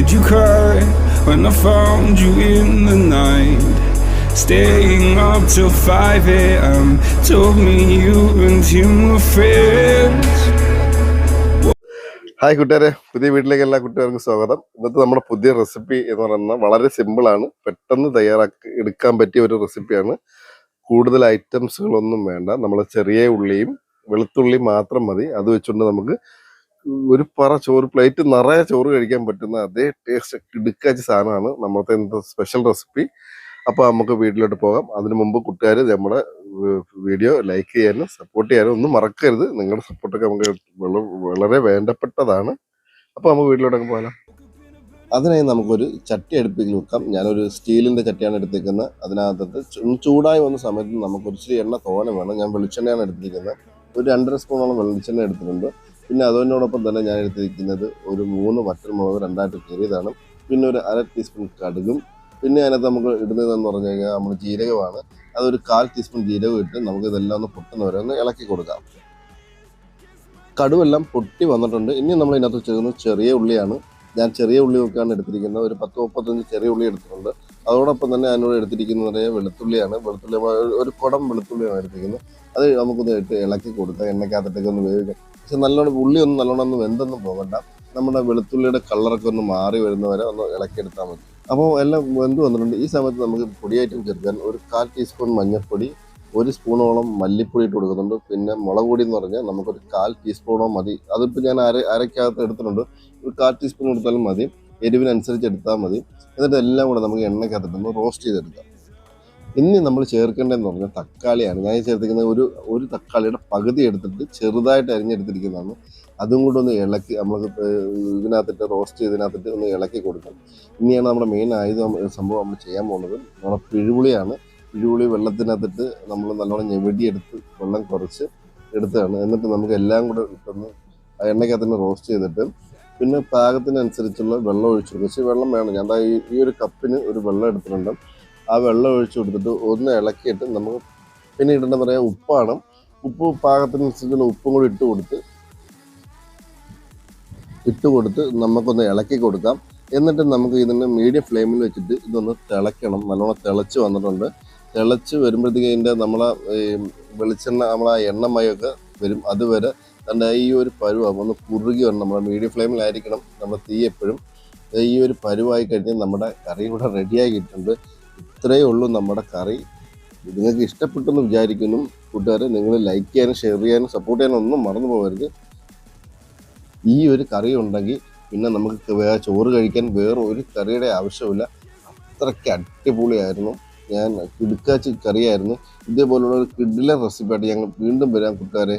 Did you cry when I found you in the night? Staying up till 5 a.m. Told me you and him were friends. Hi കൂട്ടുകാരെ പുതിയ വീട്ടിലേക്ക് എല്ലാ കുട്ടികൾക്കും സ്വാഗതം ഇന്നത്തെ നമ്മുടെ പുതിയ റെസിപ്പി എന്ന് പറയുന്നത് വളരെ സിമ്പിളാണ് പെട്ടെന്ന് തയ്യാറാക്കി എടുക്കാൻ പറ്റിയ ഒരു റെസിപ്പിയാണ് കൂടുതൽ ഐറ്റംസുകളൊന്നും വേണ്ട നമ്മൾ ചെറിയ ഉള്ളിയും വെളുത്തുള്ളിയും മാത്രം മതി അത് വെച്ചുകൊണ്ട് നമുക്ക് ഒരു പറ ചോറ് പ്ലേറ്റ് നിറയെ ചോറ് കഴിക്കാൻ പറ്റുന്ന അതേ ടേസ്റ്റ് കിടുക്കാച്ച സാധനമാണ് നമ്മളത്തെ ഇന്നത്തെ സ്പെഷ്യൽ റെസിപ്പി അപ്പോൾ നമുക്ക് വീട്ടിലോട്ട് പോകാം. അതിനു മുമ്പ് കൂട്ടുകാർ നമ്മുടെ വീഡിയോ ലൈക്ക് ചെയ്യാനും സപ്പോർട്ട് ചെയ്യാനും ഒന്നും മറക്കരുത്. നിങ്ങളുടെ സപ്പോർട്ടൊക്കെ നമുക്ക് വള- വളരെ വേണ്ടപ്പെട്ടതാണ്. അപ്പോൾ നമുക്ക് വീട്ടിലോട്ടൊക്കെ പോകാം അതിനായി നമുക്കൊരു ചട്ടി അടുപ്പിൽ വെക്കാം. ഞാനൊരു സ്റ്റീലിന്റെ ചട്ടിയാണ് എടുത്തേക്കുന്നത് അതിനകത്ത് ചൂടായി വന്ന സമയത്ത് നമുക്ക് ഒരിച്ചിരി എണ്ണ തോന വേണം. ഞാൻ വെളിച്ചെണ്ണയാണ് എടുത്തിരിക്കുന്നത്. ഒരു രണ്ടര സ്പൂണോളം വെളിച്ചെണ്ണ എടുത്തിട്ടുണ്ട്. പിന്നെ അതിനോടൊപ്പം തന്നെ ഞാൻ എടുത്തിരിക്കുന്നത് ഒരു മൂന്ന് വറ്റൽമുളക് രണ്ടായിട്ട് കയറിയതാണ് പിന്നെ ഒരു അര ടീസ്പൂൺ കടുകും. പിന്നെ അതിനകത്ത് നമുക്ക് ഇടുന്നതെന്ന് പറഞ്ഞു കഴിഞ്ഞാൽ നമ്മൾ ജീരകമാണ്. അതൊരു കാൽ ടീസ്പൂൺ ജീരകം ഇട്ട് നമുക്ക് ഇതെല്ലാം ഒന്ന് പൊട്ടുന്ന വരെ ഒന്ന് ഇളക്കി കൊടുക്കാം. കടുവെല്ലാം പൊട്ടി വന്നിട്ടുണ്ട്. ഇനി നമ്മൾ ഇതിനകത്ത് ചേർക്കുന്നത് ചെറിയ ഉള്ളിയാണ്. ഞാൻ ചെറിയ ഉള്ളി നോക്കിയാണ് എടുത്തിരിക്കുന്നത്. ഒരു പത്ത് മുപ്പത്തഞ്ച് ചെറിയ ഉള്ളി എടുത്തിട്ടുണ്ട്. അതോടൊപ്പം തന്നെ അതിനോട് എടുത്തിരിക്കുന്നത് വെളുത്തുള്ളിയാണ്. വെളുത്തുള്ളി ഒരു കുടം വെളുത്തുള്ളിയാണ് എടുത്തിരിക്കുന്നത്. അത് നമുക്കൊന്ന് ഇട്ട് ഇളക്കി കൊടുക്കാം. എണ്ണയ്ക്കകത്തിട്ടൊക്കെ ഒന്ന് വേവിക്കാം. പക്ഷെ നല്ലോണം ഉള്ളി ഒന്നും നല്ലോണം ഒന്ന് വെന്തൊന്നും പോകണ്ട. നമ്മുടെ വെളുത്തുള്ളിയുടെ കളറൊക്കെ ഒന്ന് മാറി വരുന്നവരെ ഒന്ന് ഇളക്കിയെടുത്താൽ മതി. അപ്പോൾ എല്ലാം വെന്ത് വന്നിട്ടുണ്ട്. ഈ സമയത്ത് നമുക്ക് പൊടിയായിട്ടും ചേർക്കാൻ ഒരു കാൽ ടീസ്പൂൺ മഞ്ഞൾപ്പൊടി ഒരു സ്പൂണോളം മല്ലിപ്പൊടി ഇട്ട് കൊടുക്കുന്നുണ്ട്. പിന്നെ മുളക് പൊടി എന്ന് പറഞ്ഞാൽ നമുക്കൊരു കാൽ ടീസ്പൂണോ മതി. അതിപ്പോൾ ഞാൻ അര അരക്കകത്ത് എടുത്തിട്ടുണ്ട്. ഒരു കാൽ ടീസ്പൂൺ എടുത്താലും മതി. എരിവിനനുസരിച്ച് എടുത്താൽ മതി. എന്നിട്ട് എല്ലാം കൂടെ നമുക്ക് എണ്ണയ്ക്കകത്തിട്ട് റോസ്റ്റ് ചെയ്തെടുക്കാം. ഇനി നമ്മൾ ചേർക്കേണ്ടതെന്ന് പറഞ്ഞാൽ തക്കാളിയാണ്. ഞാൻ ചേർത്തിരിക്കുന്നത് ഒരു ഒരു തക്കാളിയുടെ പകുതി എടുത്തിട്ട് ചെറുതായിട്ട് അരിഞ്ഞെടുത്തിരിക്കുന്നതാണ്. അതും കൂടെ ഒന്ന് ഇളക്കി നമ്മൾ ഇതിനകത്തിട്ട് റോസ്റ്റ് ചെയ്തതിനകത്തിട്ട് ഒന്ന് ഇളക്കി കൊടുക്കണം. ഇനിയാണ് നമ്മുടെ മെയിൻ ആയുധം സംഭവം നമ്മൾ ചെയ്യാൻ പോകുന്നത്. നമ്മുടെ പിഴുപുളിയാണ്. പിഴുപുളി വെള്ളത്തിനകത്തിട്ട് നമ്മൾ നല്ലോണം ഞെവിടിയെടുത്ത് വെള്ളം കുറച്ച് എടുത്തതാണ്. എന്നിട്ട് നമുക്ക് എല്ലാം കൂടെ ഇട്ടൊന്ന് എണ്ണയ്ക്കകത്ത് റോസ്റ്റ് ചെയ്തിട്ട് പിന്നെ പാകത്തിനനുസരിച്ചുള്ള വെള്ളം ഒഴിച്ചു കൊടുക്കും പക്ഷേ വെള്ളം വേണം. ഞാൻ ഈ ഒരു കപ്പിന് ഒരു വെള്ളം എടുത്തിട്ടുണ്ട്. ആ വെള്ളം ഒഴിച്ചു കൊടുത്തിട്ട് ഒന്ന് ഇളക്കിയിട്ട് നമുക്ക് പിന്നെ ഇടേണ്ട പറയാം ഉപ്പാണ്. ഉപ്പ് പാകത്തിനനുസരിച്ചുള്ള ഉപ്പും കൂടി ഇട്ട് കൊടുത്ത് ഇട്ട് കൊടുത്ത് നമുക്കൊന്ന് ഇളക്കി കൊടുക്കാം. എന്നിട്ട് നമുക്ക് ഇതിന് മീഡിയം ഫ്ലെയിമിൽ വെച്ചിട്ട് ഇതൊന്ന് തിളയ്ക്കണം. നല്ലോണം തിളച്ച് വന്നിട്ടുണ്ട്. തിളച്ച് വരുമ്പോഴത്തേക്ക് ഇതിന്റെ നമ്മളെ വെളിച്ചെണ്ണ നമ്മളെ എണ്ണമയൊക്കെ വരും. അതുവരെ തന്റെ ഈ ഒരു പരുവാകും ഒന്ന് കുറുകി വരണം. നമ്മുടെ മീഡിയം ഫ്ലെയിമിലായിരിക്കണം നമ്മുടെ തീ എപ്പോഴും. ഈ ഒരു പരുവായി കഴിഞ്ഞാൽ നമ്മുടെ കറി ഇവിടെ റെഡിയാക്കിയിട്ടുണ്ട് ഇത്രയേ ഉള്ളൂ നമ്മുടെ കറി. നിങ്ങൾക്ക് ഇഷ്ടപ്പെട്ടെന്ന് വിചാരിക്കുന്നു. കൂട്ടുകാരെ നിങ്ങൾ ലൈക്ക് ചെയ്യാനും ഷെയർ ചെയ്യാനും സപ്പോർട്ട് ചെയ്യാനും ഒന്നും മറന്നു പോകരുത്. ഈ ഒരു കറി ഉണ്ടെങ്കിൽ പിന്നെ നമുക്ക് ചോറ് കഴിക്കാൻ വേറെ ഒരു കറിയുടെ ആവശ്യമില്ല അത്രയ്ക്ക് അടിപൊളിയായിരുന്നു. ഞാൻ കിടുക്കാച്ച് കറിയായിരുന്നു. ഇതേപോലുള്ള ഒരു കിഡിലെ റെസിപ്പി ആയിട്ട് ഞങ്ങൾ വീണ്ടും വരാം കൂട്ടുകാരെ.